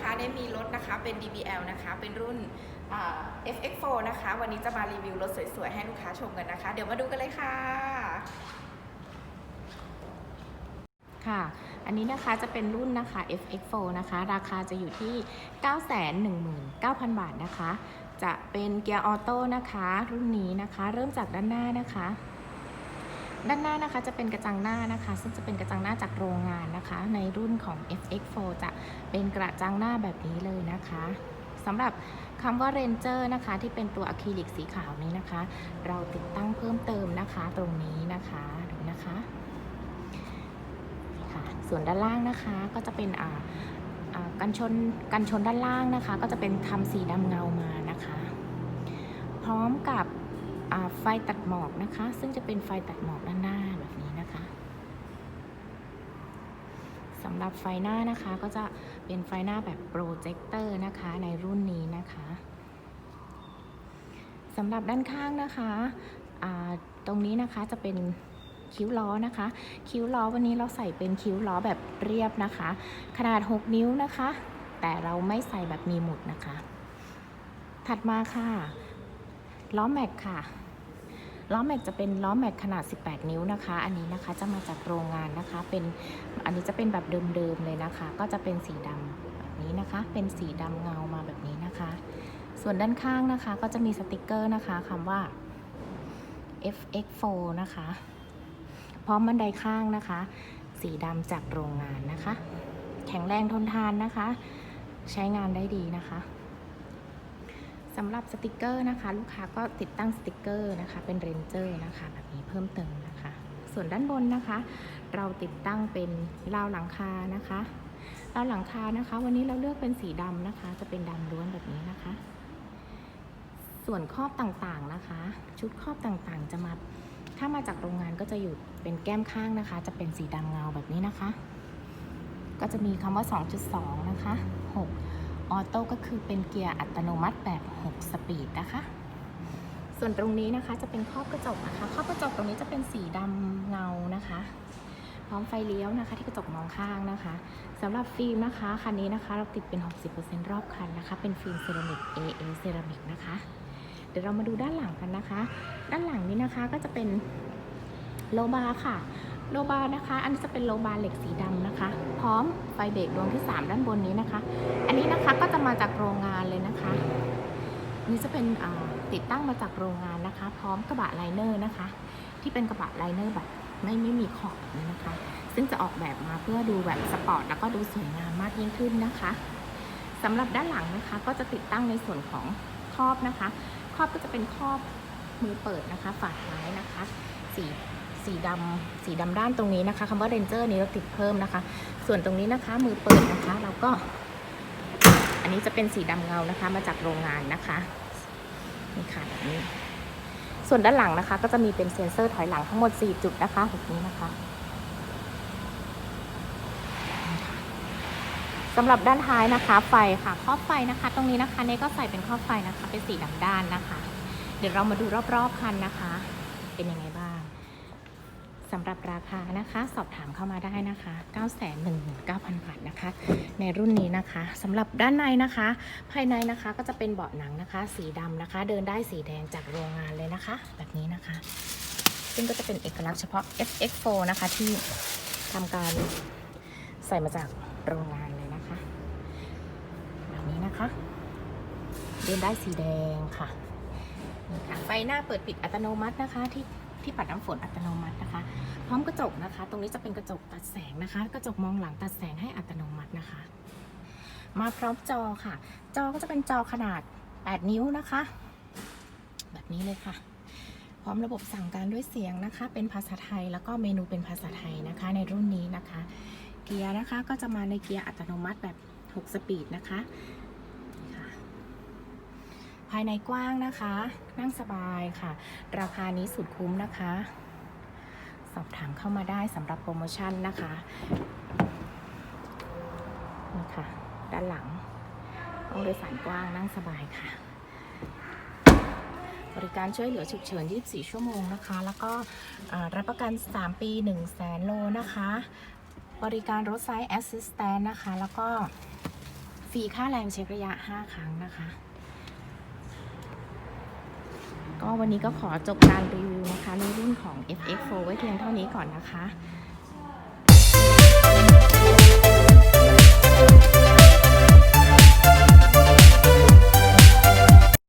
นะคะเนี่ยมีรถนะคะเป็น DBL นะคะเป็นรุ่น FX4 นะคะ วันนี้จะมารีวิวรถสวยๆ ให้ลูกค้าชมกันนะคะ เดี๋ยวมาดูกันเลยค่ะ ค่ะ อันนี้นะคะจะเป็นรุ่นนะคะ FX4 นะคะ ราคาจะอยู่ที่ 919,000 บาทนะคะ จะเป็นเกียร์ออโต้นะคะ รุ่นนี้นะคะ เริ่มจากด้านหน้านะคะ ด้านหน้านะคะจะเป็นกระจังหน้านะคะ ซึ่งจะเป็นกระจังหน้าจากโรงงานนะคะ ในรุ่นของ FX4 จะเป็นกระจังหน้าแบบนี้เลยนะคะสำหรับคำว่า Ranger นะคะ ที่เป็นตัวอะคริลิกสีขาวนี้นะคะ เราติดตั้งเพิ่มเติมนะคะตรงนี้นะคะดูนะคะค่ะส่วนด้านล่างนะคะก็จะเป็นอ่ากันชนกันชนด้านล่างนะคะ ก็จะเป็นทำสีดำเงามานะคะ พร้อมกับ ไฟตัดหมอกนะคะ ซึ่งจะเป็นไฟตัดหมอกด้านหน้าแบบนี้นะคะสำหรับไฟหน้านะคะก็จะเป็นไฟหน้าแบบโปรเจคเตอร์นะคะในรุ่นนี้นะคะสำหรับด้านข้างนะคะตรงนี้นะคะจะเป็นคิ้วล้อนะคะ คิ้วล้อวันนี้เราใส่เป็นคิ้วล้อแบบเรียบนะคะ ขนาด 6 นิ้วนะคะ แต่เราไม่ใส่แบบมีหมุดนะคะ ถัดมาค่ะ ล้อแม็กค่ะ ล้อแม็กจะเป็นล้อแม็กขนาด 18 นิ้วนะคะ อันนี้นะคะจะมาจากโรงงานนะคะ เป็นอันนี้จะเป็นแบบเดิมๆเลยนะคะ ก็จะเป็นสีดำแบบนี้นะคะ เป็นสีดำเงามาแบบนี้นะคะ ส่วนด้านข้างนะคะก็จะมีสติกเกอร์นะคะคำว่า FX4 นะคะพร้อมบันไดข้างนะคะ สีดำจากโรงงานนะคะ แข็งแรงทนทานนะคะ ใช้งานได้ดีนะคะ สำหรับสติกเกอร์นะคะ ลูกค้าก็ติดตั้งสติกเกอร์นะคะ เป็นเรนเจอร์นะคะ แบบนี้เพิ่มเติมนะคะ ส่วนด้านบนนะคะ เราติดตั้งเป็นราวหลังคานะคะราวหลังคานะคะ วันนี้เราเลือกเป็นสีดำนะคะ จะเป็นดำล้วนแบบนี้นะคะ ส่วนครอบต่างๆนะคะ ชุดครอบต่างๆ จะมาถ้ามาจากโรงงานก็จะอยู่เป็นแก้มข้างนะคะ จะเป็นสีดำเงาแบบนี้นะคะ ก็จะมีคำว่า 2.2 นะคะ 6 ออโต้ก็คือเป็นเกียร์อัตโนมัติแบบ 6 สปีดนะคะ ส่วนตรงนี้นะคะจะเป็นครอบกระจกนะคะครอบกระจกตรงนี้จะเป็นสีดำเงานะคะ พร้อมไฟเลี้ยวนะคะ ที่กระจกมองข้างนะคะสำหรับฟิล์มนะคะคันนี้นะคะ เราติดเป็น 60%รอบคันนะคะ เป็นฟิล์มเซรามิก AA เซรามิกนะคะเดี๋ยวเรามาดูด้านหลังกันนะคะ ด้านหลังนี้นะคะก็จะเป็นโลบาร์ค่ะ โลบาร์นะคะ อันนี้จะเป็นโลบาร์เหล็กสีดำนะคะ พร้อมไฟเบรกดวงที่ 3 ด้านบนนี้นะคะ อันนี้นะคะก็จะมาจากโรงงานเลยนะคะ นี่จะเป็นติดตั้งมาจากโรงงานนะคะ พร้อมกระบะไลเนอร์นะคะ ที่เป็นกระบะไลเนอร์แบบไม่ไม่มีขอบแบบนี้นะคะ ซึ่งจะออกแบบมาเพื่อดูแบบสปอร์ตแล้วก็ดูสวยงามมากยิ่งขึ้นนะคะสำหรับด้านหลังนะคะ ก็จะติดตั้งในส่วนของครอบนะคะ ครอบก็จะเป็นครอบมือเปิดนะคะ ฝาท้ายนะคะสี สีดำสีดำด้านตรงนี้นะคะคำว่าเรนเจอร์นี้เราติดเพิ่มนะคะ ส่วนตรงนี้นะคะมือเปิดนะคะ เราก็ อันนี้จะเป็นสีดำเงานะคะ มาจากโรงงานนะคะนี่ค่ะแบบนี้ ส่วนด้านหลังนะคะ ก็จะมีเป็นเซ็นเซอร์ถอยหลังทั้งหมด 4 จุดนะคะแบบนี้นะคะสำหรับด้านท้ายนะคะ ไฟค่ะครอบไฟนะคะ ตรงนี้นะคะเนก็ใส่เป็นครอบไฟนะคะ เป็นสีดำด้านนะคะ เดี๋ยวเรามาดูรอบๆคันนะคะ เป็นยังไงบ้าง สำหรับราคานะคะสอบถามเข้ามาได้นะคะ 919,000 บาทนะคะ ในรุ่นนี้นะคะสำหรับด้านในนะคะ ภายในนะคะก็จะเป็นเบาะหนังนะคะ สีดำนะคะ เดินได้สีแดงจากโรงงานเลยนะคะ แบบนี้นะคะ ซึ่งก็จะเป็นเอกลักษณ์เฉพาะ FX4 นะคะที่ทำการใส่มาจากโรงงานเลยนะคะ แบบนี้นะคะ เดินได้สีแดงค่ะนี่ค่ะไฟหน้าเปิดปิดอัตโนมัตินะคะที่ ที่ปัดน้ำฝนอัตโนมัตินะคะ พร้อมกระจกนะคะ ตรงนี้จะเป็นกระจกตัดแสงนะคะ กระจกมองหลังตัดแสงให้อัตโนมัตินะคะ มาพร้อมจอค่ะ จอก็จะเป็นจอขนาด 8 นิ้วนะคะ แบบนี้เลยค่ะ พร้อมระบบสั่งการด้วยเสียงนะคะ เป็นภาษาไทยแล้วก็เมนูเป็นภาษาไทยนะคะ ในรุ่นนี้นะคะ เกียร์นะคะก็จะมาในเกียร์อัตโนมัติแบบ 6 สปีดนะคะ ภายในกว้างนะคะ นั่งสบายค่ะ ราคานี้สุดคุ้มนะคะ สอบถามเข้ามาได้สำหรับโปรโมชั่นนะคะนี่ค่ะ ด้านหลังห้องโดยสารกว้างนั่งสบายค่ะ บริการช่วยเหลือฉุกเฉิน 24 ชั่วโมงนะคะ แล้วก็รับประกัน 3 ปี 1 0 0 0 0 0 โลนะคะ บริการรถไซส์ Assistant นะคะ แล้วก็ฟรีค่าแรงเช็คระยะ 5 ครั้งนะคะ ก็วันนี้ก็ขอจบการรีวิวนะคะในรุ่นของ FX4 ไว้เพียงเท่านี้ก่อนนะคะ